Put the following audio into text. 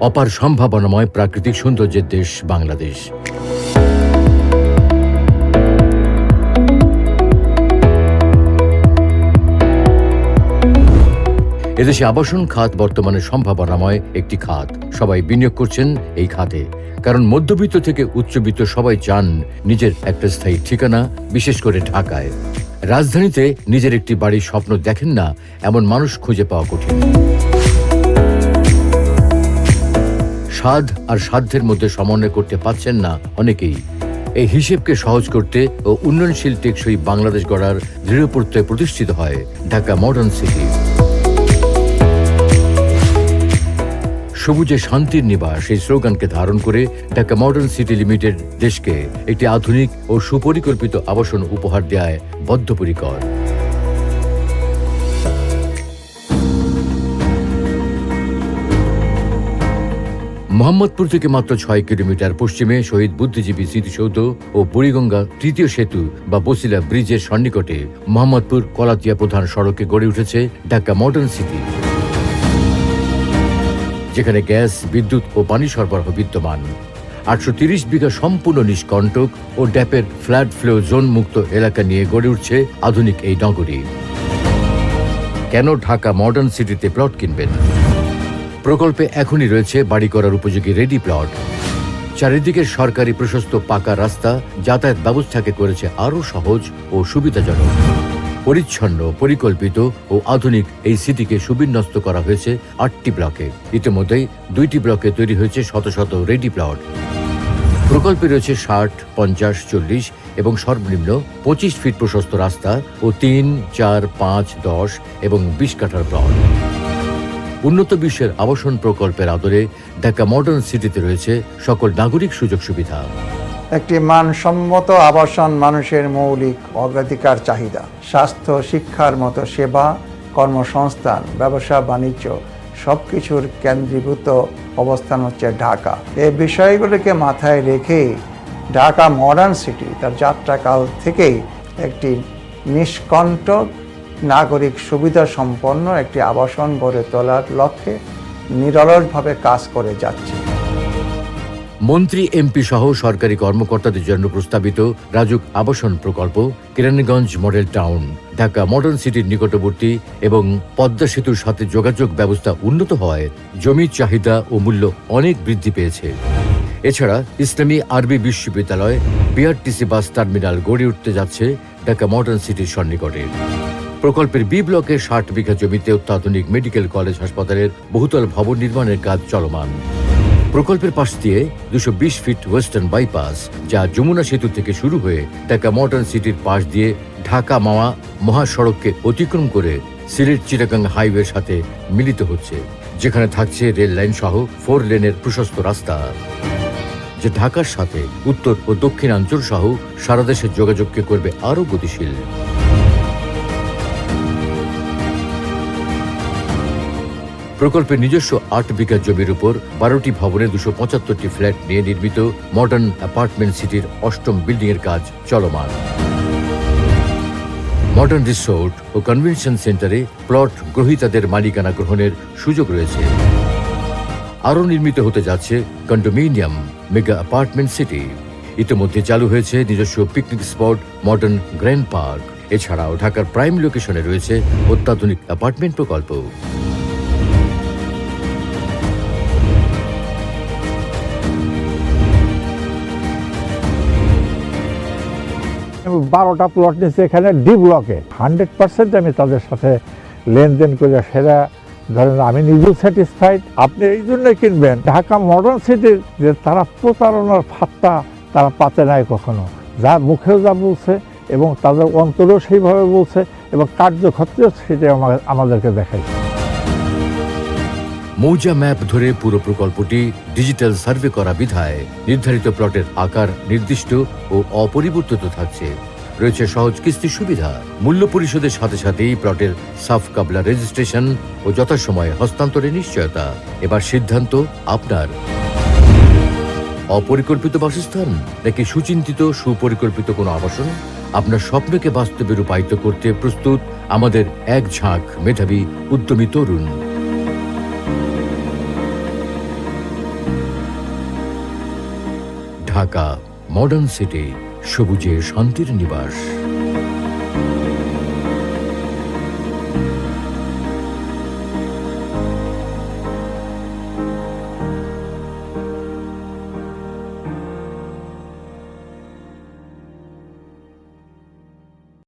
অপার সম্ভাবনাময় প্রাকৃতিক সৌন্দর্যের দেশ বাংলাদেশ। এদেশে আবাসন খাত বর্তমানে সম্ভাবনাময় একটি খাত। সবাই বিনিয়োগ করছেন এই খাতে। কারণ মধ্যবিত্ত থেকে উচ্চবিত্ত সবাই চান নিজের একটা স্থায়ী ঠিকানা, বিশেষ করে ঢাকায়। রাজধানীতে নিজের একটি বাড়ির স্বপ্ন দেখেন না, এমন মানুষ খুঁজে পাওয়া কঠিন। স্বাদ আর সাধ্যের মধ্যে সমন্বয় করতে পারছেন না অনেকেই। এই হিসেবকে সহজ করতে ও উন্নয়নশীল টেকসই বাংলাদেশ গড়ার দৃঢ় প্রতিষ্ঠিত হয় ঢাকা মডার্ন সিটি। সবুজে শান্তির নিবাস এই স্লোগানকে ধারণ করে ঢাকা মডার্ন সিটি লিমিটেড দেশকে একটি আধুনিক ও সুপরিকল্পিত আবাসন উপহার দেয় বদ্ধপরিকর। মোহাম্মদপুর থেকে মাত্র ছয় কিলোমিটার পশ্চিমে শহীদ বুদ্ধিজীবী স্মৃতিসৌধ ও বুড়িগঙ্গা তৃতীয় সেতু বা বসিলা ব্রিজের সন্নিকটে মোহাম্মদপুর কলাতিয়া প্রধান সড়কে গড়ে উঠেছে ঢাকা মডার্ন সিটি, যেখানে গ্যাস, বিদ্যুৎ ও পানি সরবরাহ বিদ্যমান। আটশো তিরিশ বিঘা সম্পূর্ণ নিষ্কণ্টক ও ড্যাপের ফ্ল্যাট ফ্লো জোন মুক্ত এলাকা নিয়ে গড়ে উঠছে আধুনিক এই নগরী। কেন ঢাকা মডার্ন সিটিতে প্লট কিনবেন? প্রকল্পে এখনই রয়েছে বাড়ি করার উপযোগী রেডি প্লট চারিদিকে সরকারি প্রশস্ত পাকা রাস্তা, যাতায়াত ব্যবস্থাকে করেছে আরও সহজ ও সুবিধাজনক। পরিচ্ছন্ন, পরিকল্পিত ও আধুনিক এই সিটিকে সুবিন্যস্ত করা হয়েছে আটটি ব্লকে। ইতিমধ্যেই দুইটি ব্লকে তৈরি হয়েছে শত শত রেডি প্লট প্রকল্পে রয়েছে ষাট, পঞ্চাশ, চল্লিশ এবং সর্বনিম্ন পঁচিশ ফিট প্রশস্ত রাস্তা ও তিন, চার, পাঁচ, দশ এবং বিশ কাঠার প্লট উন্নত বিশ্বের আবাসন প্রকল্পের আদরে ঢাকা মডার্ন সিটিতে রয়েছে সকল নাগরিক সুযোগ সুবিধা। একটি মানসম্মত আবাসন মানুষের মৌলিক অগ্রাধিকার চাহিদা, স্বাস্থ্য, শিক্ষার মতো সেবা, কর্মসংস্থান, ব্যবসা, বাণিজ্য সব কিছুর কেন্দ্রীভূত অবস্থান হচ্ছে ঢাকা। এই বিষয়গুলিকে মাথায় রেখে ঢাকা মডার্ন সিটি তার যাত্রাকাল থেকেই একটি নিষ্কণ্টক নাগরিক সুবিধা সম্পন্ন একটি আবাসন গড়ে তোলার লক্ষ্যে নিরলসভাবে কাজ করে যাচ্ছে। মন্ত্রী এমপি সহ সরকারি কর্মকর্তাদের জন্য প্রস্তাবিত রাজুক আবাসন প্রকল্প Keraniganj model town, Dhaka modern সিটির নিকটবর্তী এবং পদ্মা সেতুর সাথে যোগাযোগ ব্যবস্থা উন্নত হওয়ায় জমির চাহিদা ও মূল্য অনেক বৃদ্ধি পেয়েছে। এছাড়া ইসলামী আরবি বিশ্ববিদ্যালয় বিআরটিসি বাস টার্মিনাল গড়ে উঠতে যাচ্ছে ঢাকা মডার্ন সিটির সন্নিকটে। প্রকল্পের বি ব্লকে ষাট বিঘা জমিতে অত্যাধুনিক মেডিকেল কলেজ হাসপাতালের বহুতল ভবন নির্মাণের কাজ চলমান। প্রকল্পের পাশ দিয়ে দুশো বিশ ফিট ওয়েস্টার্ন বাইপাস, যা যমুনা সেতু থেকে শুরু হয়ে ঢাকা মডার্ন সিটির পাশ দিয়ে ঢাকা মাওয়া মহাসড়ককে অতিক্রম করে সিলেট চিটাগাং হাইওয়ের সাথে মিলিত হচ্ছে, যেখানে থাকছে রেল লাইন সহ ফোর লেনের প্রশস্ত রাস্তা। যে ঢাকার সাথে উত্তর ও দক্ষিণাঞ্চল সহ সারা দেশের যোগাযোগকে করবে আরও গতিশীল। প্রকল্পের নিজস্ব আট বিঘা জমির উপর বারোটি ভবনে দুশো পঁচাত্তরটি ফ্ল্যাট নিয়ে নির্মিত মডার্ন অ্যাপার্টমেন্ট সিটির অষ্টম বিল্ডিং এর কাজ চলমান। মডার্ন রিসোর্ট ও কনভেনশন সেন্টারে প্লট গ্রহীতাদের মালিকানা গ্রহণের সুযোগ রয়েছে। আরও নির্মিত হতে যাচ্ছে কন্ডোমিনিয়াম মেগা অ্যাপার্টমেন্ট সিটি ইতিমধ্যে চালু হয়েছে নিজস্ব picnic spot modern grand park এছাড়াও ঢাকার প্রাইম লোকেশনে রয়েছে অত্যাধুনিক অ্যাপার্টমেন্ট প্রকল্প। বারোটা প্লট নিচ্ছে এখানে ডি ব্লকে হান্ড্রেড পার্সেন্ট আমি তাদের সাথে লেনদেন করে সেরা, ধরেন আমি নিজেও স্যাটিসফাইড আপনি এই জন্যই কিনবেন। ঢাকা মডার্ন সিটির যে তারা প্রতারণার ফাত্তা তারা পাতে নাই কখনো। যা মুখেও যা বলছে এবং তাদের অন্তরেও সেইভাবে বলছে এবং কার্যক্ষেত্রেও সেটা আমাদেরকে দেখাইছে। মৌজা ম্যাপ ধরে পুরো প্রকল্পটি ডিজিটাল সার্ভে করা বিধায় নির্ধারিত প্লটের আকার নির্দিষ্ট ও অপরিবর্তিত থাকছে। রয়েছে সহজ কিস্তি সুবিধা। মূল্য পরিশোধের সাথে সাথেই প্লটের সাফ কাবলা রেজিস্ট্রেশন ও যথাসময়ে হস্তান্তরের নিশ্চয়তা। এবার সিদ্ধান্ত আপনার। অপরিকল্পিত বাসস্থান নাকি সুচিন্তিত, সুপরিকল্পিত কোনো আবাসন? আপনার স্বপ্নকে বাস্তবে রূপায়িত করতে প্রস্তুত আমাদের এক ঝাঁক মেধাবী উদ্যমী তরুণ। ঢাকা মডার্ন সিটি সবুজে শান্তির নিবাস।